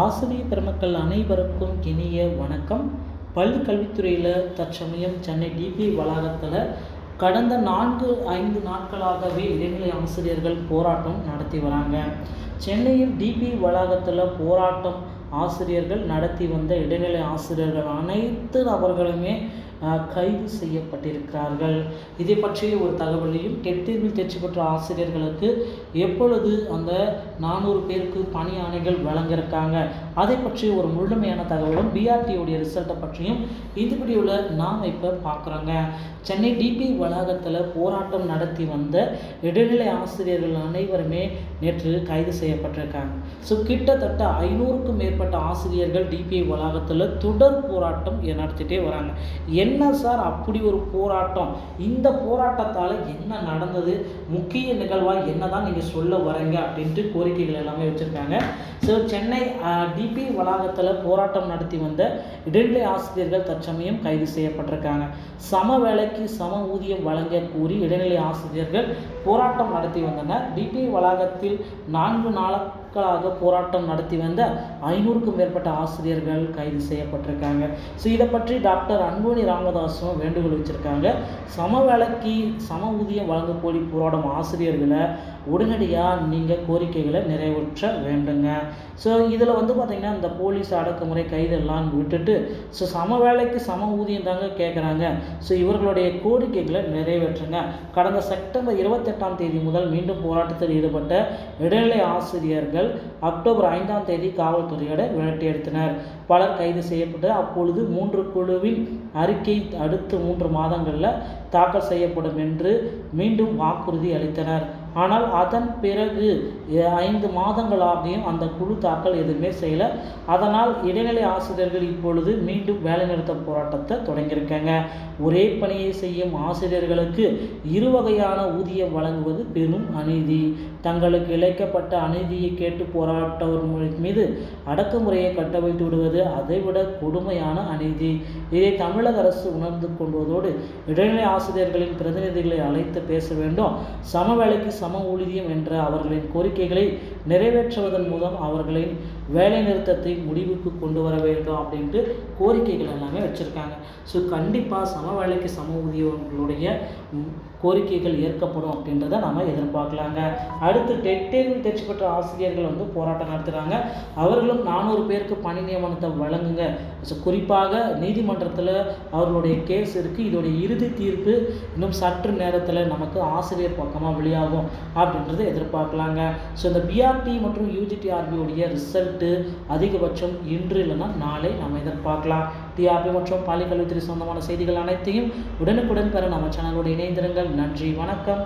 ஆசிரியர் பெருமக்கள் அனைவருக்கும் இனிய வணக்கம். பள்ளி கல்வித்துறையில் தற்சமயம் சென்னை டிபி வளாகத்தில் கடந்த நான்கு ஐந்து நாட்களாகவே இடைநிலை ஆசிரியர்கள் போராட்டம் நடத்தி வராங்க. சென்னையில் டிபி வளாகத்தில் போராட்டம் ஆசிரியர்கள் நடத்தி வந்த இடைநிலை ஆசிரியர்கள் அனைத்து நபர்களுமே கைது செய்யப்பட்டிருக்கிறார்கள். இதை பற்றிய ஒரு தகவலையும் டெட் தேர்வில் தேர்ச்சி பெற்ற ஆசிரியர்களுக்கு எப்பொழுது அந்த நானூறு பேருக்கு பணி ஆணைகள் வழங்கியிருக்காங்க அதை பற்றிய ஒரு முழுமையான தகவலும் பிஆர்டியோடைய ரிசல்ட்டை பற்றியும் இந்த வீடியோவில் நாம் இப்போ பார்க்குறோங்க. சென்னை டிபி வளாகத்தில் போராட்டம் நடத்தி வந்த இடைநிலை ஆசிரியர்கள் அனைவருமே நேற்று கைது செய்யப்பட்டிருக்காங்க. ஸோ கிட்டத்தட்ட ஐநூறுக்கும் மேற்பட்ட ஆசிரியர்கள் டிபிஐ வளாகத்தில் தொடர் போராட்டம் நடத்திட்டே வராங்க. என்ன சார் அப்படி ஒரு போராட்டம்? இந்த போராட்டத்தால் என்ன நடந்தது? முக்கிய நிகழ்வாக என்ன தான் நீங்கள் சொல்ல வரீங்க? அப்படின்ட்டு கோரிக்கைகள் எல்லாமே வச்சுருக்காங்க. ஸோ சென்னை டிபி வளாகத்தில் போராட்டம் நடத்தி வந்த இடைநிலை ஆசிரியர்கள் தற்சமயம் கைது செய்யப்பட்டிருக்காங்க. சம வேலைக்கு சம ஊதியம் வழங்க கூறி இடைநிலை ஆசிரியர்கள் போராட்டம் நடத்தி வந்தனர். டிபி வளாகத்தில் நான்கு நாட்களாக போராட்டம் நடத்தி வந்த ஐநூறுக்கும் மேற்பட்ட ஆசிரியர்கள் கைது செய்யப்பட்டிருக்காங்க. ஸோ இதை பற்றி டாக்டர் அன்புமணி ராமதாஸும் வேண்டுகோள் வச்சுருக்காங்க சம வேலைக்கு சம ஊதியம் வழங்க போராடும் ஆசிரியர்களை உடனடியாக நீங்கள் கோரிக்கைகளை நிறைவேற்ற வேண்டுங்க. ஸோ இதில் வந்து பார்த்திங்கன்னா இந்த போலீஸ் அடக்குமுறை கைதெல்லாம் விட்டுட்டு ஸோ சம வேலைக்கு சம ஊதியம் தாங்க கேட்குறாங்க ஸோ இவர்களுடைய கோரிக்கைகளை நிறைவேற்றுங்க. கடந்த செப்டம்பர் இருபத்தெட்டாம் தேதி முதல் மீண்டும் போராட்டத்தில் ஈடுபட்ட இடைநிலை ஆசிரியர்கள் அக்டோபர் ஐந்தாம் தேதி காவல்துறையோட விரட்டி எடுத்தனர் பலர் கைது செய்யப்பட்டு அப்பொழுது மூன்று குழுவின் அறிக்கை அடுத்த மூன்று மாதங்களில் தாக்கல் செய்யப்படும் என்று மீண்டும் வாக்குறுதி அளித்தனர். ஆனால் அதன் பிறகு ஐந்து மாதங்களாகியும் அந்த குழு தாக்கல் எதுவுமே செய்யலை. அதனால் இடைநிலை ஆசிரியர்கள் இப்பொழுது மீண்டும் வேலைநிறுத்த போராட்டத்தை தொடங்கியிருக்காங்க. ஒரே பணியை செய்யும் ஆசிரியர்களுக்கு இரு வகையான ஊதியம் வழங்குவது பெரும் அநீதி. தங்களுக்கு இழைக்கப்பட்ட அநீதியை கேட்டு போராட்டவர் மீது அடக்குமுறையை கட்டவிழ்த்து விடுவது அதைவிட கொடுமையான அநீதி. இதை தமிழக அரசு உணர்ந்து கொள்வதோடு இடைநிலை ஆசிரியர்களின் பிரதிநிதிகளை அழைத்து பேச வேண்டும். சம வேலைக்கு சம ஊதியம் என்ற அவர்களின் கோரிக்கைகளை நிறைவேற்றுவதன் மூலம் அவர்களின் வேலை நிறுத்தத்தை முடிவுக்கு கொண்டு வர வேண்டும் அப்படின்ட்டு கோரிக்கைகள் எல்லாமே வச்சுருக்காங்க. ஸோ கண்டிப்பாக சம வேலைக்கு சம ஊதியங்களுடைய கோரிக்கைகள் ஏற்கப்படும் அப்படின்றத நம்ம எதிர்பார்க்கலாங்க. அடுத்து டெட் தேர்ச்சி பெற்ற ஆசிரியர்கள் வந்து போராட்டம் நடத்துகிறாங்க அவர்களும் நானூறு பேருக்கு பணி நியமனத்தை வழங்குங்க. ஸோ குறிப்பாக நீதிமன்றத்தில் அவர்களுடைய கேஸ் இருக்குது இதோடைய இறுதி தீர்ப்பு இன்னும் சற்று நேரத்தில் நமக்கு ஆசிரியர் பக்கமாக வெளியாகும் அப்படின்றத எதிர்பார்க்கலாங்க. ஸோ இந்த பிஆர்டி மற்றும் யூஜிடிஆர்பியோடைய வந்துட்டு அதிகபட்சம் இன்று இல்லைன்னா நாளை நம்ம எதிர்பார்க்கலாம். டிஆர்பி மற்றும் பள்ளிக்கல்வித்துறை சொந்தமான செய்திகள் அனைத்தையும் உடனுக்குடன் பெற நம்ம சேனலோடு இணைந்திருங்கள். நன்றி வணக்கம்.